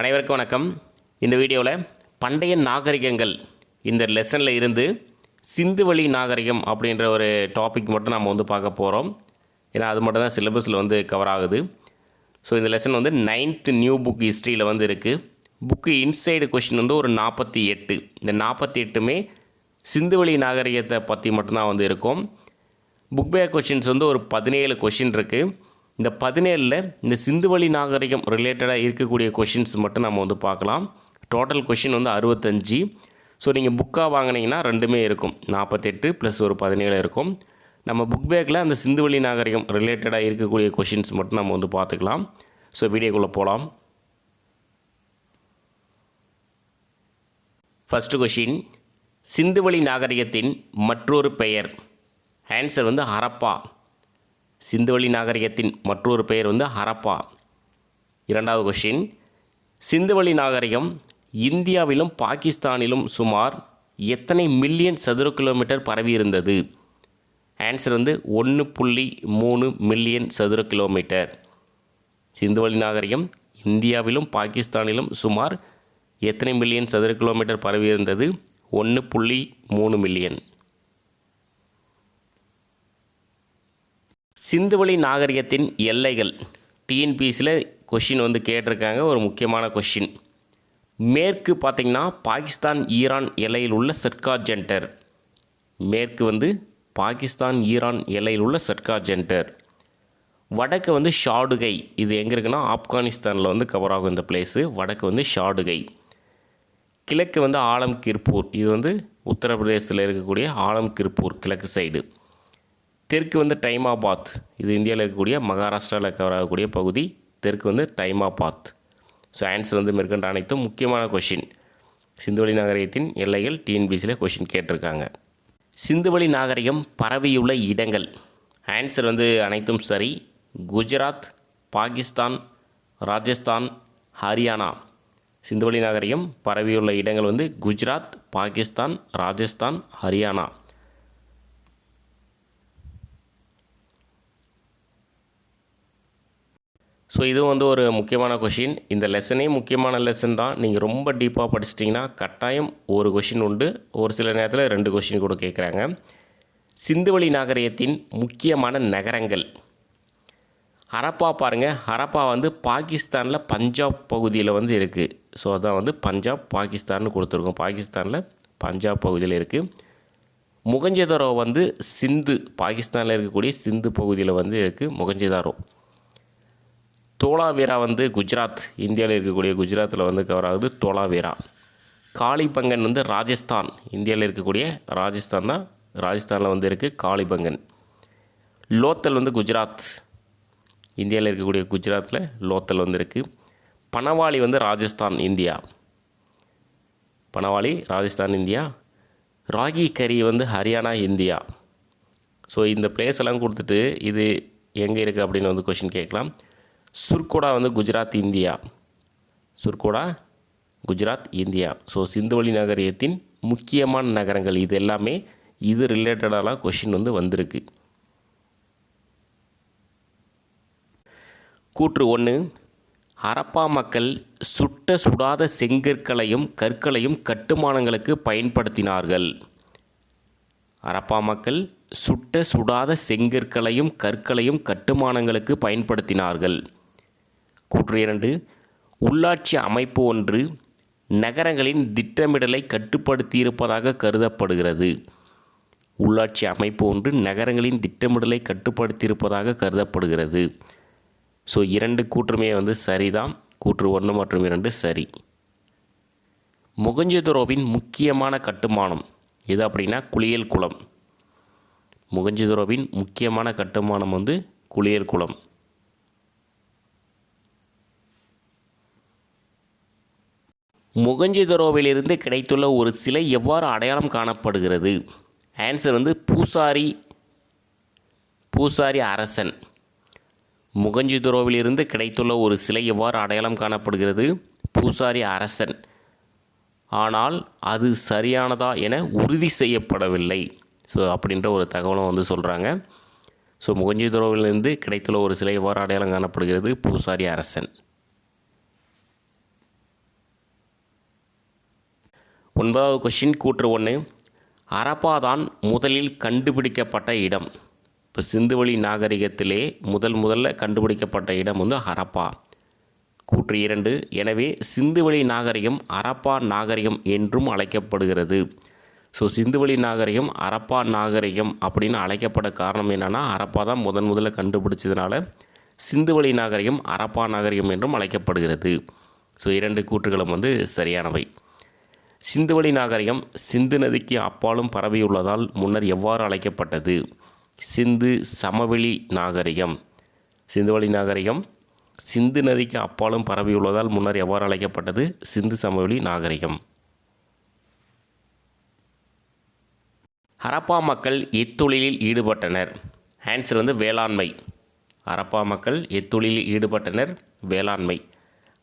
அனைவருக்கும் வணக்கம். இந்த வீடியோவில் பண்டைய நாகரிகங்கள் இந்த லெசனில் இருந்து சிந்துவெளி நாகரிகம் அப்படின்ற ஒரு டாபிக் மட்டும் நம்ம வந்து பார்க்க போகிறோம் ஏன்னா அது மட்டும் தான் சிலபஸில் வந்து கவர் ஆகுது. ஸோ இந்த லெசன் வந்து நைன்த்து நியூ புக் ஹிஸ்ட்ரியில் வந்து இருக்குது புக்கு இன்சைடு கொஷின் வந்து ஒரு நாற்பத்தி எட்டு. இந்த நாற்பத்தி எட்டுமே சிந்துவெளி நாகரிகத்தை பற்றி மட்டும்தான் வந்து இருக்கும். புக் பேக் கொஷின்ஸ் வந்து ஒரு பதினேழு கொஷின் இருக்குது இந்த பதினேழில் இந்த சிந்துவெளி நாகரிகம் ரிலேட்டடாக இருக்கக்கூடிய கொஷின்ஸ் மட்டும் நம்ம வந்து பார்க்கலாம். டோட்டல் கொஷின் வந்து அறுபத்தஞ்சு. ஸோ நீங்கள் புக்காக வாங்கினீங்கன்னா ரெண்டுமே இருக்கும். நாற்பத்தெட்டு ப்ளஸ் ஒரு பதினேழு இருக்கும். நம்ம புக் பேக்கில் அந்த சிந்துவழி நாகரிகம் ரிலேட்டடாக இருக்கக்கூடிய கொஷின்ஸ் மட்டும் நம்ம வந்து பார்த்துக்கலாம். ஸோ வீடியோக்குள்ளே போகலாம் ஃபஸ்ட்டு கொஷின் சிந்துவழி நாகரிகத்தின் மற்றொரு பெயர். ஆன்சர் வந்து ஹரப்பா. சிந்துவெளி நாகரிகத்தின் மற்றொரு பெயர் வந்து ஹரப்பா. இரண்டாவது கொஷின் சிந்துவெளி நாகரிகம் இந்தியாவிலும் பாகிஸ்தானிலும் சுமார் எத்தனை மில்லியன் சதுர கிலோமீட்டர் பரவி இருந்தது? ஆன்சர் வந்து ஒன்று புள்ளி மூணு மில்லியன் சதுர கிலோமீட்டர் சிந்துவெளி நாகரிகம் இந்தியாவிலும் பாகிஸ்தானிலும் சுமார் எத்தனை மில்லியன் சதுர கிலோமீட்டர் பரவி இருந்தது? ஒன்று புள்ளி மூணு மில்லியன் சிந்துவெளி நாகரிகத்தின் எல்லைகள். டிஎன்பிசியில் கொஷின் வந்து கேட்டிருக்காங்க. ஒரு முக்கியமான கொஷின் மேற்கு பார்த்திங்கன்னா பாகிஸ்தான் ஈரான் எல்லையில் உள்ள சர்க்கா ஜென்டர் மேற்கு வந்து பாகிஸ்தான் ஈரான் எல்லையில் உள்ள சர்க்கா ஜென்டர் வடக்கு வந்து ஷாடுகை. இது எங்கே இருக்குன்னா ஆப்கானிஸ்தானில் வந்து கவர் ஆகும் இந்த பிளேஸு வடக்கு வந்து ஷாடுகை. கிழக்கு வந்து ஆலம் கிர்பூர் இது வந்து உத்தரப்பிரதேசத்தில் இருக்கக்கூடிய ஆலம் கிர்பூர் கிழக்கு சைடு தெற்கு வந்து டைமாபாத். இது இந்தியாவில் இருக்கக்கூடிய மகாராஷ்டிராவில் கவர் ஆகக்கூடிய பகுதி. தெற்கு வந்து டைமாபாத். ஸோ ஆன்சர் வந்து மேற்கொண்ட அனைத்தும் முக்கியமான கொஷின் சிந்துவெளி நாகரிகத்தின் எல்லைகள் டிஎன்பிசியில் கொஷின் கேட்டிருக்காங்க. சிந்துவெளி நாகரிகம் பரவியுள்ள இடங்கள். ஆன்சர் வந்து அனைத்தும் சரி. குஜராத் பாகிஸ்தான் ராஜஸ்தான் ஹரியானா. சிந்துவெளி நாகரிகம் பரவியுள்ள இடங்கள் வந்து குஜராத் பாகிஸ்தான் ராஜஸ்தான் ஹரியானா. ஸோ இதுவும் வந்து ஒரு முக்கியமான கொஷின் இந்த லெசனே முக்கியமான லெசன் தான். நீங்கள் ரொம்ப டீப்பாக படிச்சிட்டிங்கன்னா கட்டாயம் ஒரு கொஷின் உண்டு. ஒரு சில நேரத்தில் ரெண்டு கொஷின் கூட கேட்குறாங்க சிந்துவெளி நாகரிகத்தின் முக்கியமான நகரங்கள். ஹரப்பா பாருங்கள் ஹரப்பா வந்து பாகிஸ்தானில் பஞ்சாப் பகுதியில் வந்து இருக்குது ஸோ அதான் வந்து பஞ்சாப் பாகிஸ்தான்னு கொடுத்துருக்கோம். பாகிஸ்தானில் பஞ்சாப் பகுதியில் இருக்குது முகஞ்சதாரோ வந்து சிந்து பாகிஸ்தானில் இருக்கக்கூடிய சிந்து பகுதியில் வந்து இருக்குது முகஞ்சதாரோ. தோலாவீரா வந்து குஜராத் இந்தியாவில் இருக்கக்கூடிய குஜராத்தில் வந்து கவர் ஆகுது தோலாவீரா. காளிபங்கன் வந்து ராஜஸ்தான் இந்தியாவில் இருக்கக்கூடிய ராஜஸ்தான் தான் ராஜஸ்தானில் வந்து இருக்குது காளிபங்கன் லோத்தல் வந்து குஜராத் இந்தியாவில் இருக்கக்கூடிய குஜராத்தில் லோத்தல் வந்து இருக்குது பனவாளி வந்து Rajasthan India. Banawali Rajasthan India. Rakhigarhi வந்து ஹரியானா இந்தியா. ஸோ இந்த பிளேஸ் எல்லாம் கொடுத்துட்டு இது எங்கே இருக்குது அப்படின்னு வந்து கொஷின் கேட்கலாம். சுர்கோடா வந்து Gujarat India. Surkotada Gujarat India. So சிந்துவெளி நகரியத்தின் முக்கியமான நகரங்கள் இது எல்லாமே இது ரிலேட்டடாலாம் கொஷின் வந்து வந்திருக்கு. கூற்று ஒன்று ஹரப்பா மக்கள் சுட்ட சுடாத செங்கற்களையும் கற்களையும் கட்டுமானங்களுக்கு பயன்படுத்தினார்கள். ஹரப்பா மக்கள் சுட்ட சுடாத செங்கற்களையும் கற்களையும் கட்டுமானங்களுக்கு பயன்படுத்தினார்கள். கூற்று இரண்டு. உள்ளாட்சி அமைப்பு ஒன்று நகரங்களின் திட்டமிடலை கட்டுப்படுத்தியிருப்பதாக கருதப்படுகிறது. உள்ளாட்சி அமைப்பு ஒன்று நகரங்களின் திட்டமிடலை கட்டுப்படுத்தியிருப்பதாக கருதப்படுகிறது. ஸோ இரண்டு கூற்றுமே வந்து சரிதான். கூற்று ஒன்று மற்றும் இரண்டு சரி. முகஞ்சதுரோவின் முக்கியமான கட்டுமானம் எது அப்படின்னா குளியல் குளம். முகஞ்சதுரோவின் முக்கியமான கட்டுமானம் வந்து குளியல் குளம். முகஞ்சதுரோவிலிருந்து கிடைத்துள்ள ஒரு சிலை எவ்வாறு அடையாளம் காணப்படுகிறது? ஆன்சர் வந்து பூசாரி பூசாரி அரசன். முகஞ்சிதுரோவிலிருந்து கிடைத்துள்ள ஒரு சிலை எவ்வாறு அடையாளம் காணப்படுகிறது? பூசாரி அரசன். ஆனால் அது சரியானதா என உறுதி செய்யப்படவில்லை. ஸோ அப்படின்ற ஒரு தகவலும் வந்து சொல்கிறாங்க ஸோ முகஞ்சிதுரோவிலிருந்து கிடைத்துள்ள ஒரு சிலை எவ்வாறு அடையாளம் காணப்படுகிறது? பூசாரி அரசன். ஒன்பதாவது கொஷின் கூற்று ஒன்று. ஹரப்பா தான் முதலில் கண்டுபிடிக்கப்பட்ட இடம். இப்போ சிந்துவெளி நாகரிகத்திலே முதல் முதல்ல கண்டுபிடிக்கப்பட்ட இடம் வந்து ஹரப்பா கூற்று இரண்டு எனவே சிந்துவெளி நாகரிகம் அரப்பா நாகரிகம் என்றும் அழைக்கப்படுகிறது. ஸோ சிந்துவெளி நாகரிகம் அரப்பா நாகரிகம் அப்படின்னு அழைக்கப்பட காரணம் என்னென்னா அரப்பா தான் முதன் முதல்ல கண்டுபிடிச்சதுனால சிந்துவெளி நாகரிகம் அரப்பா நாகரிகம் என்றும் அழைக்கப்படுகிறது. ஸோ இரண்டு கூற்றுகளும் வந்து சரியானவை. சிந்துவெளி நாகரிகம் சிந்து நதிக்கு அப்பாலும் பரவியுள்ளதால் முன்னர் எவ்வாறு அழைக்கப்பட்டது? சிந்து சமவெளி நாகரிகம். சிந்துவெளி நாகரிகம் சிந்து நதிக்கு அப்பாலும் பரவியுள்ளதால் முன்னர் எவ்வாறு அழைக்கப்பட்டது? சிந்து சமவெளி நாகரிகம். ஹரப்பா மக்கள் எத்தொழிலில் ஈடுபட்டனர். ஆன்சர் வந்து வேளாண்மை. ஹரப்பா மக்கள் எத்தொழிலில் ஈடுபட்டனர் வேளாண்மை.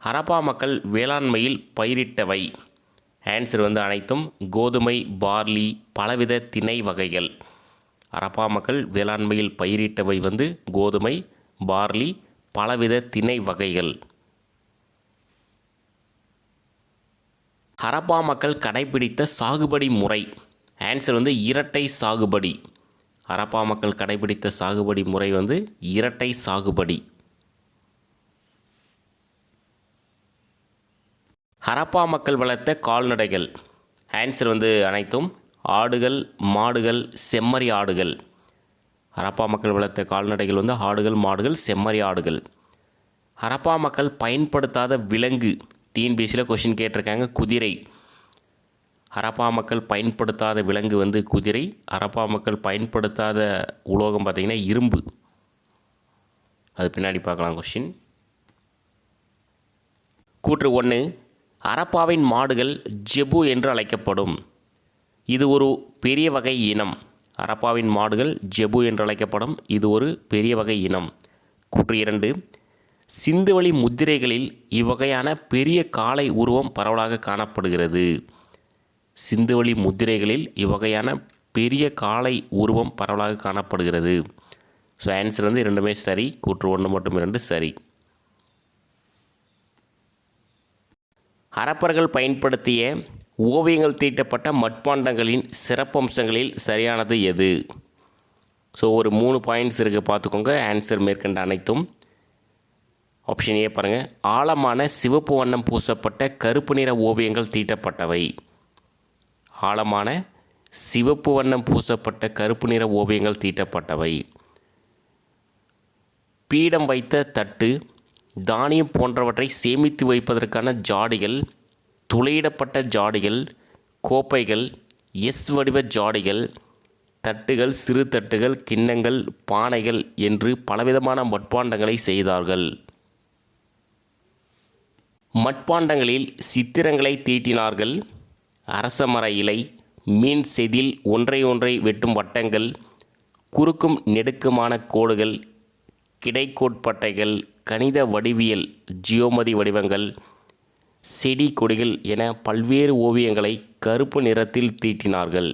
ஹரப்பா மக்கள் வேளாண்மையில் பயிரிட்டவை. ஆன்சர் வந்து அனைத்தும் கோதுமை பார்லி பலவித திணை வகைகள். ஹரப்பா மக்கள் வேளாண்மையில் பயிரிட்டவை வந்து கோதுமை பார்லி பலவித திணை வகைகள். ஹரப்பா மக்கள் கடைபிடித்த சாகுபடி முறை. ஆன்சர் வந்து இரட்டை சாகுபடி. ஹரப்பா மக்கள் கடைபிடித்த சாகுபடி முறை வந்து இரட்டை சாகுபடி. ஹரப்பா மக்கள் வளர்த்த கால்நடைகள். ஆன்சர் வந்து அனைத்தும் ஆடுகள் மாடுகள் செம்மறி ஆடுகள். ஹரப்பா மக்கள் வளர்த்த கால்நடைகள் வந்து ஆடுகள் மாடுகள் செம்மறி ஆடுகள். ஹரப்பா மக்கள் பயன்படுத்தாத விலங்கு. டிஎன்பிசியில் கொஷின் கேட்டிருக்காங்க குதிரை. ஹரப்பா மக்கள் பயன்படுத்தாத விலங்கு வந்து குதிரை. ஹரப்பா மக்கள் பயன்படுத்தாத உலோகம் பார்த்திங்கன்னா இரும்பு. அது பின்னாடி பார்க்கலாம் கொஷின் கூற்று ஒன்று ஹரப்பாவின் மாடுகள் ஜெபு என்று அழைக்கப்படும். இது ஒரு பெரிய வகை இனம். ஹரப்பாவின் மாடுகள் ஜெபு என்று அழைக்கப்படும். இது ஒரு பெரிய வகை இனம். கூற்று இரண்டு. சிந்துவழி முத்திரைகளில் இவ்வகையான பெரிய காளை உருவம் பரவலாக காணப்படுகிறது. சிந்துவழி முத்திரைகளில் இவ்வகையான பெரிய காளை உருவம் பரவலாக காணப்படுகிறது. ஸோ ஆன்சர் வந்து இரண்டுமே சரி. கூற்று ஒன்று மட்டும் இரண்டு சரி. ஹரப்பர்கள் பயன்படுத்திய ஓவியங்கள் தீட்டப்பட்ட மட்பாண்டங்களின் சிறப்பம்சங்களில் சரியானது எது? ஸோ ஒரு மூணு பாயிண்ட்ஸ் இருக்குது பார்த்துக்கோங்க. ஆன்சர் மேற்கண்ட அனைத்தும். ஆப்ஷன் ஏ பாருங்கள் ஆழமான சிவப்பு வண்ணம் பூசப்பட்ட கருப்பு நிற ஓவியங்கள் தீட்டப்பட்டவை. ஆழமான சிவப்பு வண்ணம் பூசப்பட்ட கருப்பு நிற ஓவியங்கள் தீட்டப்பட்டவை. பீடம் வைத்த தட்டு தானியம் போன்றவற்றை சேமித்து வைப்பதற்கான ஜாடிகள் துளையிடப்பட்ட ஜாடிகள் கோப்பைகள் எஸ் வடிவ ஜாடிகள் தட்டுகள் சிறு தட்டுகள் கிண்ணங்கள் பானைகள் என்று பலவிதமான மட்பாண்டங்களை செய்தார்கள். மட்பாண்டங்களில் சித்திரங்களை தீட்டினார்கள். அரசமர இலை மீன் செதில் ஒன்றை ஒன்றை வெட்டும் வட்டங்கள் குறுக்கும் நெடுக்குமான கோடுகள் கிடைக்கோட்பட்டைகள் கணித வடிவியல் ஜியோமதி வடிவங்கள் செடி கொடிகள் என பல்வேறு ஓவியங்களை கருப்பு நிறத்தில் தீட்டினார்கள்.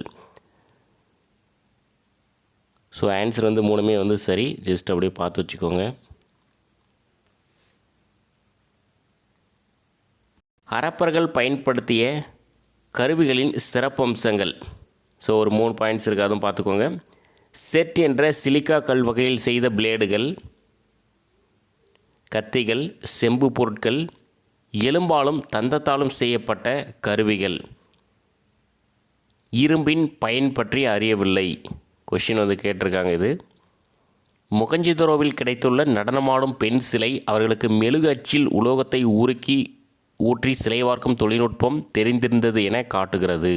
ஸோ ஆன்சர் வந்து மூணுமே வந்து சரி. ஜஸ்ட் அப்படியே பார்த்து வச்சுக்கோங்க. அரப்பர்கள் பயன்படுத்திய கருவிகளின் சிறப்பம்சங்கள். ஸோ ஒரு மூணு பாயிண்ட்ஸ் இருக்குது அதுவும் பார்த்துக்கோங்க. செட் என்ற சிலிக்கா கல் வகையில் செய்த பிளேடுகள் கத்திகள் செம்பு பொருட்கள் எலும்பாலும் தந்தத்தாலும் செய்யப்பட்ட கருவிகள். இரும்பின் பயன் பற்றி அறியவில்லை. கொஷின் வந்து கேட்டிருக்காங்க இது. முகஞ்சிதரோவில் கிடைத்துள்ள நடனமாடும் பெண் சிலை அவர்களுக்கு மெழுகு அச்சில் உலோகத்தை உருக்கி ஊற்றி சிலை வார்க்கும் தொழில்நுட்பம் தெரிந்திருந்தது என காட்டுகிறது.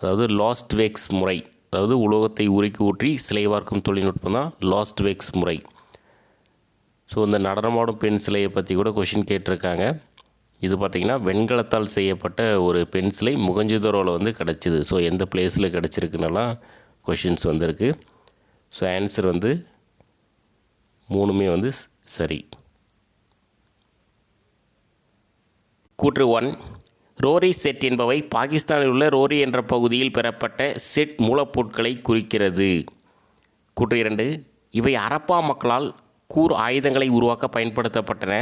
அதாவது லாஸ்ட் வேக்ஸ் முறை. அதாவது உலோகத்தை உருக்கி ஊற்றி சிலை வார்க்கும் தொழில்நுட்பம் தான் லாஸ்ட் வேக்ஸ் முறை. ஸோ இந்த நடனமாடும் பெண் சிலையை பற்றி கூட கொஷின் கேட்டிருக்காங்க. இது பார்த்திங்கன்னா வெண்கலத்தால் செய்யப்பட்ட ஒரு பெண் சிலை முகஞ்சிதரோவில் வந்து கிடச்சிது. ஸோ எந்த பிளேஸில் கிடச்சிருக்குன்னெல்லாம் கொஷின்ஸ் வந்திருக்கு. ஸோ ஆன்சர் வந்து மூணுமே வந்து சரி. கூற்று ஒன் ரோரி செட் என்பவை பாகிஸ்தானில் உள்ள ரோரி என்ற பகுதியில் பெறப்பட்ட செட் மூலப்பொருட்களை குறிக்கிறது. கூற்று இரண்டு. இவை ஹரப்பா மக்களால் கூர் ஆயுதங்களை உருவாக்க பயன்படுத்தப்பட்டன.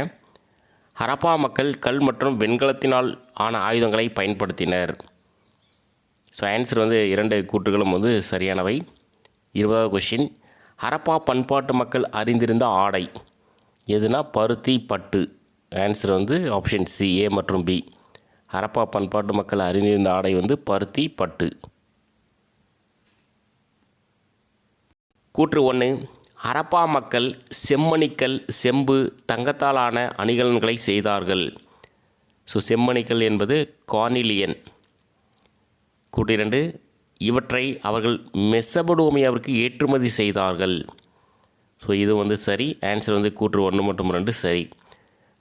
ஹரப்பா மக்கள் கல் மற்றும் வெண்கலத்தினால் ஆன ஆயுதங்களை பயன்படுத்தினர். ஸோ ஆன்சர் வந்து இரண்டு கூற்றுகளும் வந்து சரியானவை. இருபதாவது கொஷின் ஹரப்பா பண்பாட்டு மக்கள் அறிந்திருந்த ஆடை எதுனா பருத்தி பட்டு? ஆன்சர் வந்து ஆப்ஷன் சி ஏ மற்றும் பி ஹரப்பா பண்பாட்டு மக்கள் அறிந்திருந்த ஆடை வந்து பருத்தி பட்டு. கூற்று ஒன்று ஹரப்பா மக்கள் செம்மணிக்கல் செம்பு தங்கத்தாலான அணிகலன்களை செய்தார்கள். ஸோ செம்மணிக்கல் என்பது கார்னிலியன். கூட்டிரண்டு இவற்றை அவர்கள் மெசபடோமியாவிற்கு ஏற்றுமதி செய்தார்கள். ஸோ இது வந்து சரி. ஆன்சர் வந்து கூற்று ஒன்று மற்றும் ரெண்டு சரி.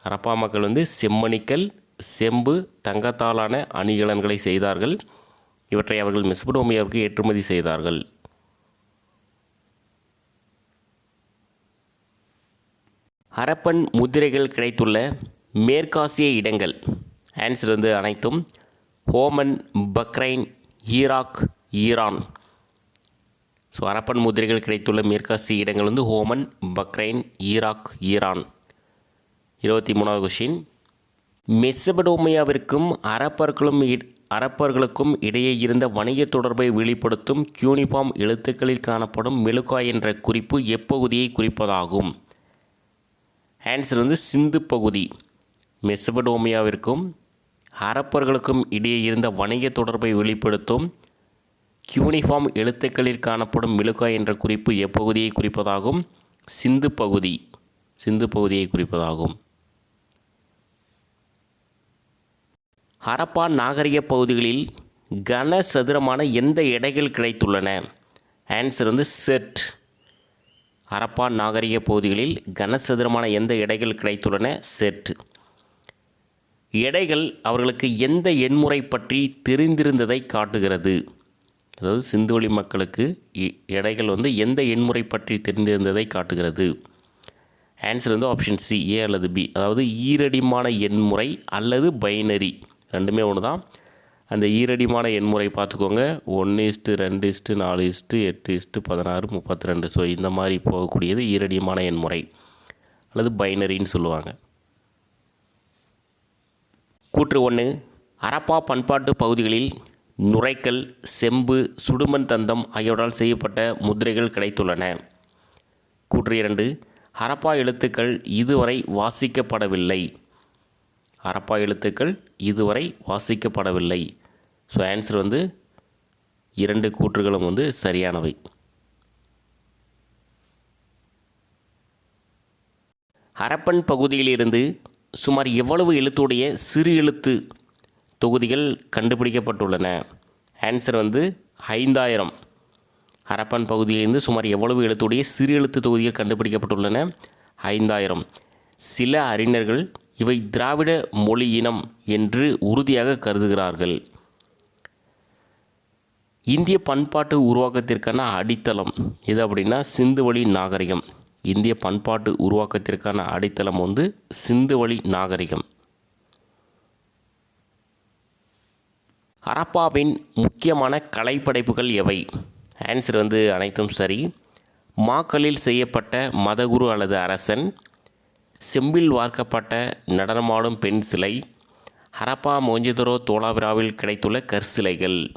ஹரப்பா மக்கள் வந்து செம்மணிக்கல் செம்பு தங்கத்தாலான அணிகலன்களை செய்தார்கள். இவற்றை அவர்கள் மெசபடோமியாவிற்கு ஏற்றுமதி செய்தார்கள். ஹரப்பன் முத்திரைகள் கிடைத்துள்ள மேற்காசிய இடங்கள். ஆன்சர் வந்து அனைத்தும் Oman Bahrain Iraq Iran. So Harappan முதிரைகள் கிடைத்துள்ள மேற்காசிய இடங்கள் வந்து ஹோமன் பக்ரைன் ஈராக் ஈரான். இருபத்தி மூணாவது கொஷின் மெசபடோமியாவிற்கும் அரப்பர்களும் அரப்பர்களுக்கும் இடையே இருந்த வணிக தொடர்பை வெளிப்படுத்தும் கியூனிஃபார்ம் எழுத்துக்களில் காணப்படும் மெழுகாய் என்ற குறிப்பு எப்பகுதியை குறிப்பதாகும். ஆன்சர் வந்து சிந்து பகுதி. மெசபடோமியாவிற்கும் ஹரப்பர்களுக்கும் இடையே இருந்த வணிக தொடர்பை வெளிப்படுத்தும் கியூனிஃபார்ம் எழுத்துக்களில் காணப்படும் மிளுக்காய் என்ற குறிப்பு எப்பகுதியை குறிப்பதாகும்? சிந்து பகுதி. சிந்து பகுதியை குறிப்பதாகும். ஹரப்பா நாகரிக பகுதிகளில் கனசதுரமான எந்த எடைகள் கிடைத்துள்ளன? ஆன்சர் வந்து செட் ஹரப்பா நாகரிக பகுதிகளில் கனசதுரமான எந்த எடைகள் கிடைத்துள்ளன? செட் எடைகள் அவர்களுக்கு எந்த எண்முறை பற்றி தெரிந்திருந்ததை காட்டுகிறது. அதாவது சிந்துவெளி மக்களுக்கு எடைகள் வந்து எந்த எண்முறை பற்றி தெரிந்திருந்ததை காட்டுகிறது. ஆன்சர் வந்து ஆப்ஷன் சி ஏ அல்லது பி அதாவது ஈரடிமான எண்முறை அல்லது பைனரி. ரெண்டுமே ஒன்று தான் அந்த ஈரடிமான எண்முறை பார்த்துக்கோங்க. ஒன்று இஸ்ட்டு ரெண்டு இஸ்ட்டு நாலு இஸ்ட்டு எட்டு இஸ்ட்டு பதினாறு முப்பத்தி ரெண்டு ஸோ இந்த மாதிரி போகக்கூடியது ஈரடிமான எண்முறை. அல்லது பைனரின்னு சொல்லுவாங்க. கூற்று ஒன்று அரப்பா பண்பாட்டு பகுதிகளில் நுரைக்கல் செம்பு சுடுமண் தந்தம் ஆகியவற்றால் செய்யப்பட்ட முத்திரைகள் கிடைத்துள்ளன. கூற்று இரண்டு ஹரப்பா எழுத்துக்கள் இதுவரை வாசிக்கப்படவில்லை. ஹரப்பா எழுத்துக்கள் இதுவரை வாசிக்கப்படவில்லை. ஸோ ஆன்சர் வந்து இரண்டு கூற்றுகளும் வந்து சரியானவை. ஹரப்பன் பகுதியிலிருந்து சுமார் எவ்வளவு எழுத்துடைய சிறு எழுத்து தொகுதிகள் கண்டுபிடிக்கப்பட்டுள்ளன? ஆன்சர் வந்து ஐந்தாயிரம். ஹரப்பன் பகுதியிலிருந்து சுமார் எவ்வளவு எழுத்துடைய சிறு எழுத்து தொகுதிகள் கண்டுபிடிக்கப்பட்டுள்ளன? ஐந்தாயிரம். சில அறிஞர்கள் இவை திராவிட மொழியினம் என்று உறுதியாக கருதுகிறார்கள். இந்திய பண்பாட்டு உருவாக்கத்திற்கான அடித்தளம் எது அப்படின்னா சிந்துவழி நாகரிகம். இந்திய பண்பாட்டு உருவாக்கத்திற்கான அடித்தளம் வந்து சிந்துவழி நாகரிகம். ஹரப்பாவின் முக்கியமான கலைப்படைப்புகள் எவை? ஆன்சர் வந்து அனைத்தும் சரி. மாக்களில் செய்யப்பட்ட மதகுரு அல்லது அரசன் செம்பில் வார்க்கப்பட்ட நடனமாடும் பெண் சிலை ஹரப்பா மோஞ்சிதரோ தோலாவிராவில் கிடைத்துள்ள கற்சிலைகள்.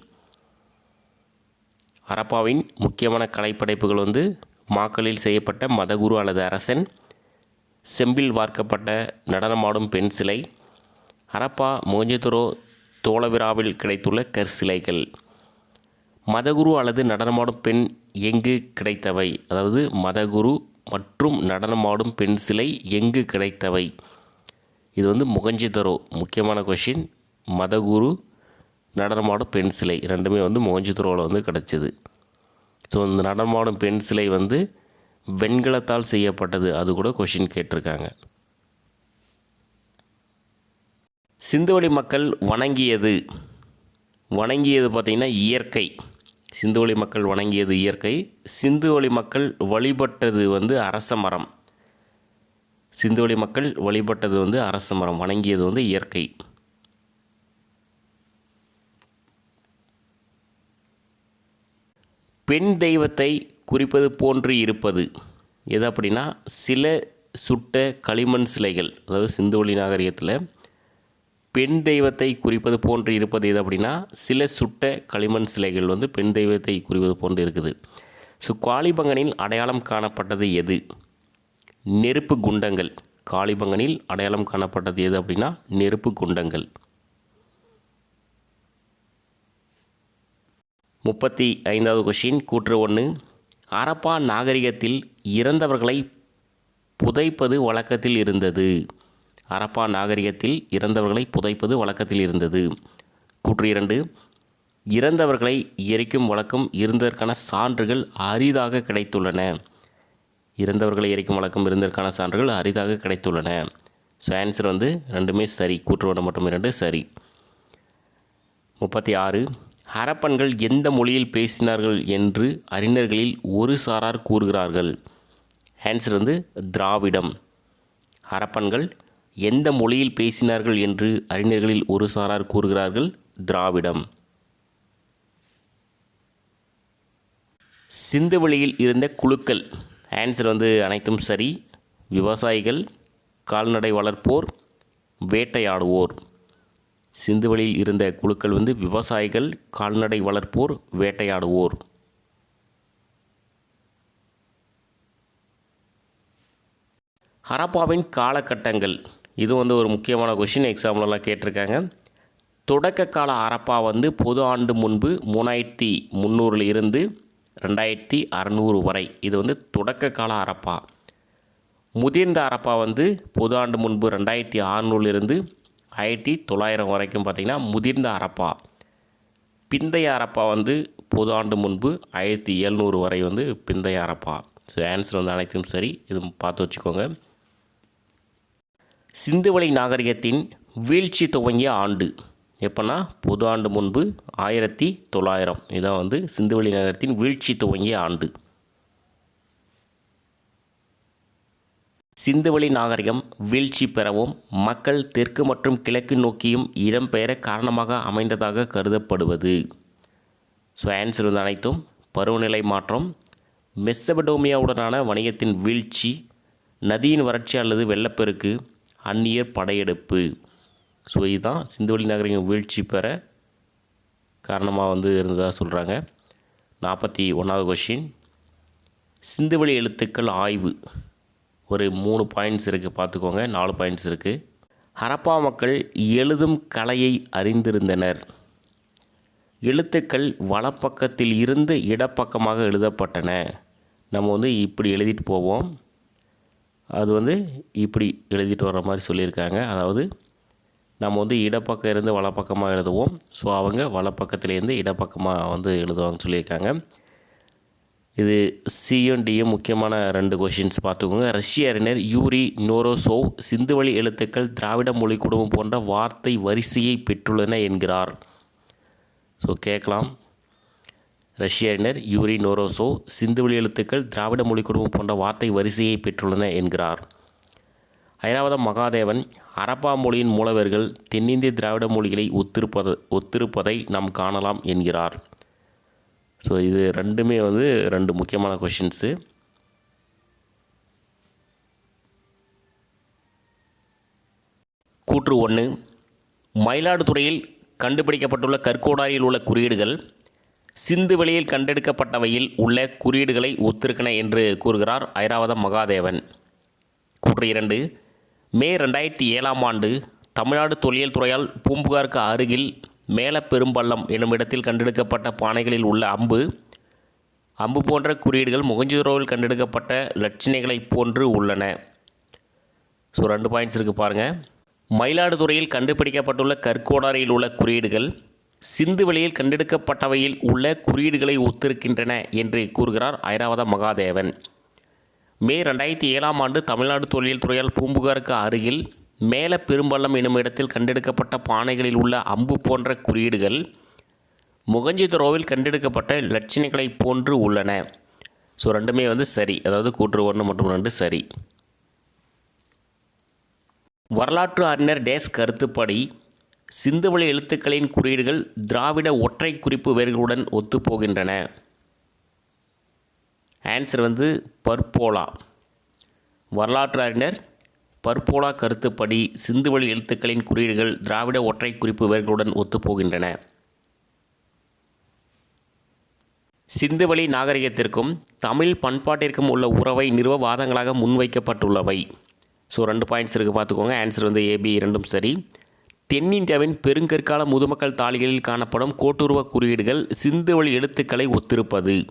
ஹரப்பாவின் முக்கியமான கலைப்படைப்புகள் வந்து மாக்களில் செய்யப்பட்ட மதகுரு அல்லது அரசன் செம்பில் வார்க்கப்பட்ட நடனமாடும் பெண் சிலை ஹரப்பா மோஞ்சதுரோ தோளவிராவில் கிடைத்துள்ள கற்சிலைகள். மதகுரு அல்லது நடனமாடும் பெண் எங்கு கிடைத்தவை? அதாவது மதகுரு மற்றும் நடனமாடும் பெண் சிலை எங்கு கிடைத்தவை? இது வந்து முகஞ்சிதரோ முக்கியமான கொஷின் மதகுரு நடனமாடும் பெண் சிலை. ரெண்டுமே வந்து முகஞ்சிதரோவில் வந்து கிடச்சிது. ஸோ இந்த நடனமாடும் பெண் சிலை வந்து வெண்கலத்தால் செய்யப்பட்டது. அது கூட கொஷின் கேட்டிருக்காங்க. சிந்துவெளி மக்கள் வணங்கியது. வணங்கியது பார்த்திங்கன்னா இயற்கை. சிந்துவெளி மக்கள் வணங்கியது இயற்கை சிந்துவெளி மக்கள் வழிபட்டது வந்து அரச மரம். சிந்துவெளி மக்கள் வழிபட்டது வந்து அரச மரம் வணங்கியது வந்து இயற்கை. பெண் தெய்வத்தை குறிப்பது போன்று இருப்பது. எது அப்படின்னா சில சுட்ட களிமண் சிலைகள் அதாவது சிந்துவெளி நாகரிகத்தில் பெண் தெய்வத்தை குறிப்பது போன்று இருப்பது எது அப்படின்னா சில சுட்ட களிமண் சிலைகள் வந்து பெண் தெய்வத்தை குறிப்பது போன்று இருக்குது. ஸோ காளிபங்கனில் அடையாளம் காணப்பட்டது எது? நெருப்பு குண்டங்கள். காளிபங்கனில் அடையாளம் காணப்பட்டது எது அப்படின்னா நெருப்பு குண்டங்கள். முப்பத்தி ஐந்தாவது கொஷின் கூற்று ஒன்று அரப்பா நாகரிகத்தில் இறந்தவர்களை புதைப்பது வழக்கத்தில் இருந்தது. அரப்பா நாகரிகத்தில் இறந்தவர்களை புதைப்பது வழக்கத்தில் இருந்தது. கூற்று இரண்டு இறந்தவர்களை எரிக்கும் வழக்கம் இருந்ததற்கான சான்றுகள் அரிதாக கிடைத்துள்ளன. இறந்தவர்களை எரிக்கும் வழக்கம் இருந்ததற்கான சான்றுகள் அரிதாக கிடைத்துள்ளன. ஸோ ஆன்சர் வந்து ரெண்டுமே சரி. கூற்று ஒன்று மற்றும் இரண்டு சரி. முப்பத்தி ஆறு ஹரப்பன்கள் எந்த மொழியில் பேசினார்கள் என்று அறிஞர்களில் ஒரு சாரார் கூறுகிறார்கள். ஆன்சர் வந்து திராவிடம். ஹரப்பன்கள் எந்த மொழியில் பேசினார்கள் என்று அறிஞர்களில் ஒரு சாரார் கூறுகிறார்கள். திராவிடம். சிந்துவெளியில் இருந்த குழுக்கள். ஆன்சர் வந்து அனைத்தும் சரி. விவசாயிகள் கால்நடை வளர்ப்போர் வேட்டையாடுவோர். சிந்துவெளியில் இருந்த குழுக்கள் வந்து விவசாயிகள் கால்நடை வளர்ப்போர் வேட்டையாடுவோர். ஹரப்பாவின் காலகட்டங்கள். இது வந்து ஒரு முக்கியமான கொஷின் எக்ஸாம்லலாம் கேட்டிருக்காங்க. தொடக்க கால அரப்பா வந்து பொது ஆண்டு முன்பு மூணாயிரத்தி முந்நூறில் இருந்து ரெண்டாயிரத்தி அறநூறு வரை. இது வந்து தொடக்க கால ஹரப்பா. முதிர்ந்த அரப்பா வந்து பொது ஆண்டு முன்பு ரெண்டாயிரத்தி அறநூறுலேருந்து ஆயிரத்தி தொள்ளாயிரம் வரைக்கும் பார்த்திங்கன்னா முதிர்ந்த அரப்பா பிந்தைய அரப்பா வந்து பொது ஆண்டு முன்பு ஆயிரத்தி எழுநூறு வரை வந்து பிந்தைய ஹரப்பா. ஸோ ஆன்சர் வந்து அனைத்தும் சரி. இது பார்த்து வச்சுக்கோங்க. சிந்துவெளி நாகரிகத்தின் வீழ்ச்சி துவங்கிய ஆண்டு. எப்போனா பொது ஆண்டு முன்பு ஆயிரத்தி தொள்ளாயிரம். இதான் வந்து சிந்துவெளி நகரத்தின் வீழ்ச்சி துவங்கிய ஆண்டு. சிந்துவெளி நாகரிகம் வீழ்ச்சி பெறவும் மக்கள் தெற்கு மற்றும் கிழக்கு நோக்கியும் இடம்பெயர காரணமாக அமைந்ததாக கருதப்படுவது. ஸோ ஆன்சர் வந்து அனைத்தும் பருவநிலை மாற்றம் மெஸ்ஸபடோமியாவுடனான வணிகத்தின் வீழ்ச்சி நதியின் வறட்சி அல்லது வெள்ளப்பெருக்கு அந்நியர் படையெடுப்பு. ஸோ இதுதான் சிந்துவெளி நகரின் வீழ்ச்சி பெற காரணமாக வந்து இருந்ததாக சொல்கிறாங்க நாற்பத்தி ஒன்றாவது கொஷின் சிந்துவெளி எழுத்துக்கள் ஆய்வு. ஒரு மூணு பாயிண்ட்ஸ் இருக்குது பார்த்துக்கோங்க. நாலு பாயிண்ட்ஸ் இருக்குது ஹரப்பா மக்கள் எழுதும் கலையை அறிந்திருந்தனர். எழுத்துக்கள் வலப்பக்கத்தில் இருந்து இடப்பக்கமாக எழுதப்பட்டன. நம்ம வந்து இப்படி எழுதிட்டு போவோம். அது வந்து இப்படி எழுதிட்டு வர்ற மாதிரி சொல்லியிருக்காங்க. அதாவது நம்ம வந்து இடப்பக்கம் இருந்து வலப்பக்கமாக எழுதுவோம். ஸோ அவங்க வலப்பக்கத்துலேருந்து இடப்பக்கமாக வந்து எழுதுவாங்கன்னு சொல்லியிருக்காங்க. இது சியும் டியும் முக்கியமான ரெண்டு கொஷின்ஸ் பார்த்துக்கோங்க. ரஷ்ய அறிஞர் யூரி நோரோசோவ் சிந்துவழி எழுத்துக்கள் திராவிட மொழி குடும்பம் போன்ற வார்த்தை வரிசையை பெற்றுள்ளன என்கிறார். ஸோ கேட்கலாம். ரஷ்ய அறிஞர் யூரி நோரோசோ சிந்துவெளி எழுத்துக்கள் திராவிட மொழி குடும்பம் போன்ற வார்த்தை வரிசையை பெற்றுள்ளன என்கிறார். ஐராவதம் மகாதேவன் அரப்பா மொழியின் மூலவர்கள் தென்னிந்திய திராவிட மொழிகளை ஒத்திருப்பது ஒத்திருப்பதை நாம் காணலாம் என்கிறார். ஸோ இது ரெண்டுமே வந்து ரெண்டு முக்கியமான கொஷின்ஸு கூற்று ஒன்று மயிலாடுதுறையில் கண்டுபிடிக்கப்பட்டுள்ள கற்கோடாரியில் உள்ள குறியீடுகள் சிந்து வெளியில் கண்டெடுக்கப்பட்டவையில் உள்ள குறியீடுகளை ஒத்திருக்கன என்று கூறுகிறார் ஐராவதம் மகாதேவன். கூற்று இரண்டு மே ரெண்டாயிரத்தி ஏழாம் ஆண்டு தமிழ்நாடு தொல்லியல் துறையால் பூம்புகாருக்கு அருகில் மேலப்பெரும்பள்ளம் என்னும் இடத்தில் கண்டெடுக்கப்பட்ட பானைகளில் உள்ள அம்பு அம்பு போன்ற குறியீடுகள் முகஞ்சுரோவில் கண்டெடுக்கப்பட்ட லட்சணைகளைப் போன்று உள்ளன. ஸோ ரெண்டு பாயிண்ட்ஸ் இருக்குது பாருங்கள் மயிலாடுதுறையில் கண்டுபிடிக்கப்பட்டுள்ள கற்கோடாரியில் உள்ள குறியீடுகள் சிந்துவெளியில் கண்டெடுக்கப்பட்டவையில் உள்ள குறியீடுகளை ஒத்திருக்கின்றன என்று கூறுகிறார் ஐராவத மகாதேவன். மே ரெண்டாயிரத்தி ஏழாம் ஆண்டு தமிழ்நாடு தொழில் துறையால் பூம்புகாருக்கு அருகில் மேல பெரும்பள்ளம் என்னும் இடத்தில் கண்டெடுக்கப்பட்ட பானைகளில் உள்ள அம்பு போன்ற குறியீடுகள் முகஞ்சிதுரோவில் கண்டெடுக்கப்பட்ட லட்சணிகளை போன்று உள்ளன. ஸோ ரெண்டுமே வந்து சரி. அதாவது கூற்று ஒன்று மற்றும் ரெண்டு சரி. வரலாற்று அறிஞர் டேஸ் கருத்துப்படி சிந்துவெளி எழுத்துக்களின் குறியீடுகள் திராவிட ஒற்றை குறிப்பு வேர்களுடன் ஒத்துப்போகின்றன. ஆன்சர் வந்து பர்போலா வரலாற்று அறிஞர் பர்போலா கருத்துப்படி சிந்துவெளி எழுத்துக்களின் குறியீடுகள் திராவிட ஒற்றை குறிப்பு வேர்களுடன் ஒத்துப்போகின்றன. சிந்துவெளி நாகரிகத்திற்கும் தமிழ் பண்பாட்டிற்கும் உள்ள உறவை நிறுவ வாதங்களாக முன்வைக்கப்பட்டுள்ளவை. ஸோ ரெண்டு பாயிண்ட்ஸ் இருக்குது பார்த்துக்கோங்க. ஆன்சர் வந்து ஏபி இரண்டும் சரி. தென்னிந்தியாவின் பெருங்கற்கால முதுமக்கள் தாளிகளில் காணப்படும் கோட்டுருவ குறியீடுகள் சிந்துவெளி எழுத்துக்களை ஒத்திருப்பது.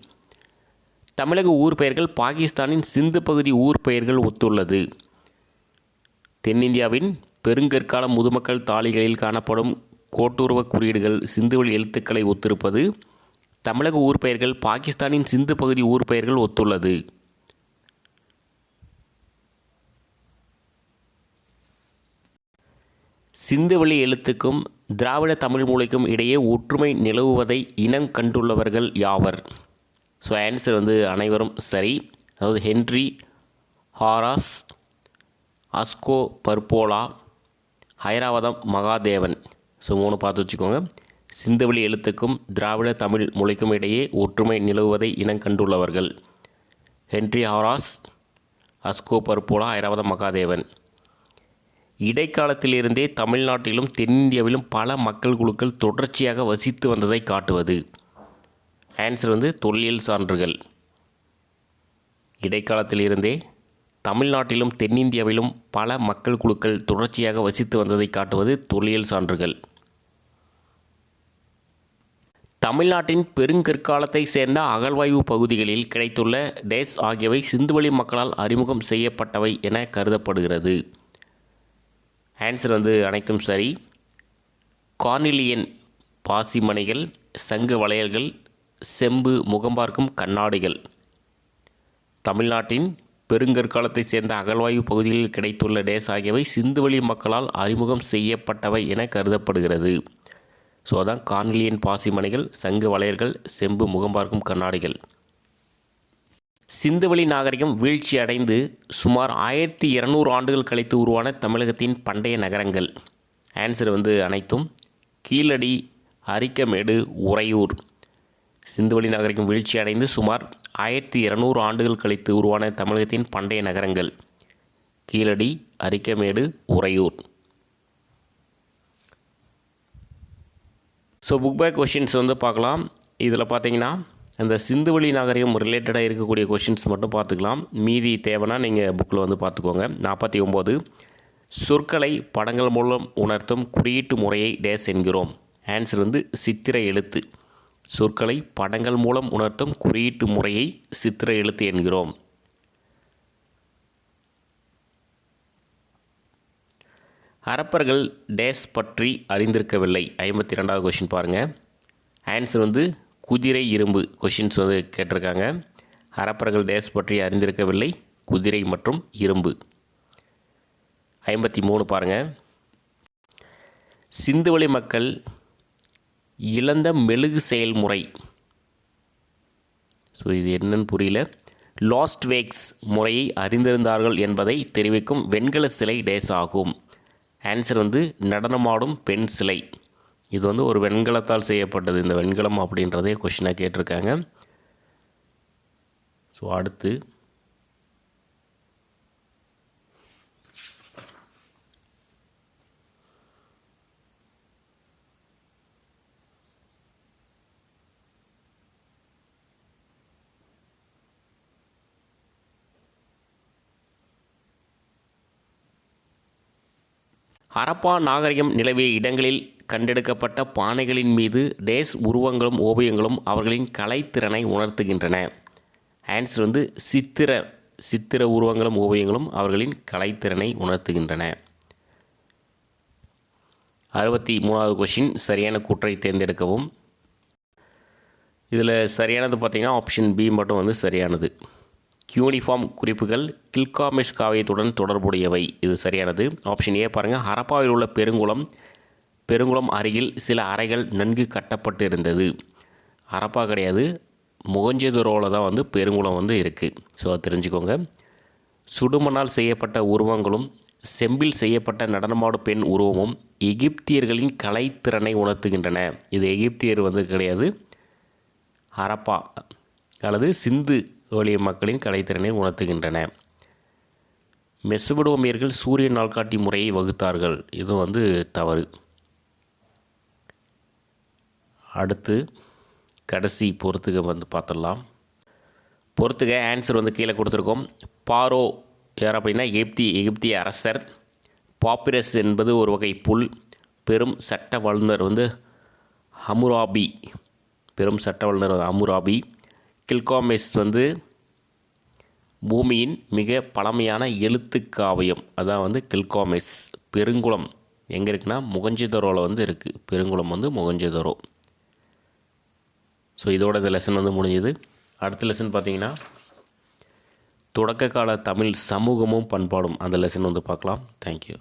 தமிழக ஊர் பெயர்கள் பாகிஸ்தானின் சிந்து பகுதி ஊர் பெயர்கள் ஒத்துள்ளது. தென்னிந்தியாவின் பெருங்கற்கால முதுமக்கள் தாளிகளில் காணப்படும் கோட்டுருவ குறியீடுகள் சிந்துவெளி எழுத்துக்களை ஒத்திருப்பது. தமிழக ஊர் பெயர்கள் பாகிஸ்தானின் சிந்து பகுதி ஊர் பெயர்கள் ஒத்துள்ளது. சிந்துவெளி எழுத்துக்கும் திராவிட தமிழ் மொழிக்கும் இடையே ஒற்றுமை நிலவுவதை இனம் கண்டுள்ளவர்கள் யாவர்? ஸோ ஆன்சர் வந்து அனைவரும் சரி. அதாவது Henry Heras Asko Parpola Iravatham Mahadevan. So மூணு பார்த்து வச்சுக்கோங்க. சிந்துவெளி எழுத்துக்கும் திராவிட தமிழ் மொழிக்கும் இடையே ஒற்றுமை நிலவுவதை இனம் கண்டுள்ளவர்கள். Henry Heras Asko Parpola Iravatham Mahadevan. இடைக்காலத்திலிருந்தே தமிழ்நாட்டிலும் தென்னிந்தியாவிலும் பல மக்கள் குழுக்கள் தொடர்ச்சியாக வசித்து வந்ததை காட்டுவது. ஆன்சர் வந்து தொல்லியல் சான்றுகள். இடைக்காலத்திலிருந்தே தமிழ்நாட்டிலும் தென்னிந்தியாவிலும் பல மக்கள் குழுக்கள் தொடர்ச்சியாக வசித்து வந்ததை காட்டுவது தொல்லியல் சான்றுகள். தமிழ்நாட்டின் பெருங்கற்காலத்தை சேர்ந்த அகழ்வாய்வு பகுதிகளில் கிடைத்துள்ள டேஸ் ஆகியவை சிந்துவெளி மக்களால் அறிமுகம் செய்யப்பட்டவை என கருதப்படுகிறது. ஆன்சர் வந்து அனைத்தும் சரி. கார்னிலியன் பாசிமணிகள் சங்கு வளையல்கள் செம்பு முகம் பார்க்கும் கண்ணாடிகள். தமிழ்நாட்டின் பெருங்கற்காலத்தை சேர்ந்த அகழ்வாய்வு பகுதிகளில் கிடைத்துள்ள டேஸ் ஆகியவை சிந்துவெளி மக்களால் அறிமுகம் செய்யப்பட்டவை என கருதப்படுகிறது. ஸோ அதான் கார்னிலியன் பாசிமணிகள் சங்கு வளையல்கள் செம்பு முகம் பார்க்கும் கண்ணாடிகள். சிந்துவெளி நாகரிகம் வீழ்ச்சி அடைந்து சுமார் ஆயிரத்தி இரநூறு ஆண்டுகள் கழித்து உருவான தமிழகத்தின் பண்டைய நகரங்கள். ஆன்சர் வந்து அனைத்தும் கீழடி அரிக்கமேடு உறையூர். சிந்துவெளி நாகரிகம் வீழ்ச்சி அடைந்து சுமார் ஆயிரத்தி இரநூறு ஆண்டுகள் கழித்து உருவான தமிழகத்தின் பண்டைய நகரங்கள். Keeladi Arikamedu Uraiyur. So book back questions வந்து பார்க்கலாம். இதில் பார்த்தீங்கன்னா அந்த சிந்துவெளி நாகரிகம் ரிலேட்டடாக இருக்கக்கூடிய கொஷின்ஸ் மட்டும் பார்த்துக்கலாம். மீதி தேவைன்னா நீங்கள் புக்கில் வந்து பார்த்துக்கோங்க. நாற்பத்தி ஒம்பது. சொற்களை படங்கள் மூலம் உணர்த்தும் குறியீட்டு முறையை டேஸ் என்கிறோம். ஆன்சர் வந்து சித்திர எழுத்து. சொற்களை படங்கள் மூலம் உணர்த்தும் குறியீட்டு முறையை சித்திர எழுத்து என்கிறோம். அரப்பர்கள் டேஸ் பற்றி அறிந்திருக்கவில்லை. ஐம்பத்தி ரெண்டாவது கொஷின் பாருங்கள் ஆன்சர் வந்து குதிரை இரும்பு கொஷின்ஸ் வந்து கேட்டிருக்காங்க. அரப்பர்கள் டேஸ் பற்றி அறிந்திருக்கவில்லை. குதிரை மற்றும் இரும்பு. ஐம்பத்தி மூணு பாருங்கள் சிந்துவெளி மக்கள் இழந்த மெழுகு செயல்முறை. ஸோ இது என்னன்னு புரியல. லாஸ்ட் வேக்ஸ் முறையை அறிந்திருந்தார்கள் என்பதை தெரிவிக்கும் வெண்கல சிலை டேஸ் ஆகும். ஆன்சர் வந்து நடனமாடும் பெண் சிலை. இது வந்து ஒரு வெண்கலத்தால் செய்யப்பட்டது. இந்த வெண்கலம் அப்படின்றதே கொஷினாக கேட்டிருக்காங்க. ஸோ அடுத்து ஹரப்பா நாகரிகம் நிலவிய இடங்களில் கண்டெடுக்கப்பட்ட பானைகளின் மீது டேஸ் உருவங்களும் ஓவியங்களும் அவர்களின் கலைத்திறனை உணர்த்துகின்றன. ஆன்சர் வந்து சித்திர சித்திர உருவங்களும் ஓவியங்களும் அவர்களின் கலைத்திறனை உணர்த்துகின்றன. அறுபத்தி மூணாவது கொஷின் சரியான கூற்றை தேர்ந்தெடுக்கவும். இதில் சரியானது பார்த்திங்கன்னா ஆப்ஷன் பி மட்டும் வந்து சரியானது. யூனிஃபார்ம் குறிப்புகள் கில்காமிஷ் காவியத்துடன் தொடர்புடையவை. இது சரியானது? ஆப்ஷன் ஏ பாருங்கள் ஹரப்பாவில் உள்ள பெருங்குளம் பெருங்குளம் அருகில் சில அறைகள் நன்கு கட்டப்பட்டு இருந்தது ஹரப்பா கிடையாது. முகஞ்சதுரோவில் தான் வந்து பெருங்குளம் வந்து இருக்குது ஸோ அதை தெரிஞ்சுக்கோங்க. சுடுமணால் செய்யப்பட்ட உருவங்களும் செம்பில் செய்யப்பட்ட நடனமாடு பெண் உருவமும் எகிப்தியர்களின் கலைத்திறனை உணர்த்துகின்றன. இது எகிப்தியர் வந்து கிடையாது. ஹரப்பா அல்லது சிந்து வழிய மக்களின் கலைத்திறனை உணர்த்துகின்றன. மெசபடோமியர்கள் சூரிய நாள்காட்டி முறையை வகுத்தார்கள். இது வந்து தவறு. அடுத்து கடைசி பொறுத்துக வந்து பார்த்துடலாம். பொறுத்துக ஆன்சர் வந்து கீழே கொடுத்துருக்கோம். பாரோ யார் அப்படின்னா எகிப்தி எகிப்திய அரசர். பாப்பிரஸ் என்பது ஒரு வகை புல். பெரும் சட்ட வல்லுனர் வந்து ஹமுராபி பெரும் சட்ட வல்லுனர் அமுராபி. கில்காமெஸ் வந்து பூமியின் மிக பழமையான எழுத்துக்காவியம் அதான் வந்து கில்காமெஸ். பெருங்குளம். எங்கே இருக்குன்னா முகஞ்சிதரோவில் வந்து இருக்குது பெருங்குளம் வந்து முகஞ்சிதரோ. ஸோ இதோட இந்த லெசன் வந்து முடிஞ்சுது. அடுத்த லெசன் பார்த்தீங்கன்னா தொடக்க கால தமிழ் சமூகமும் பண்பாடும். அந்த லெசன் வந்து பார்க்கலாம் தேங்க்யூ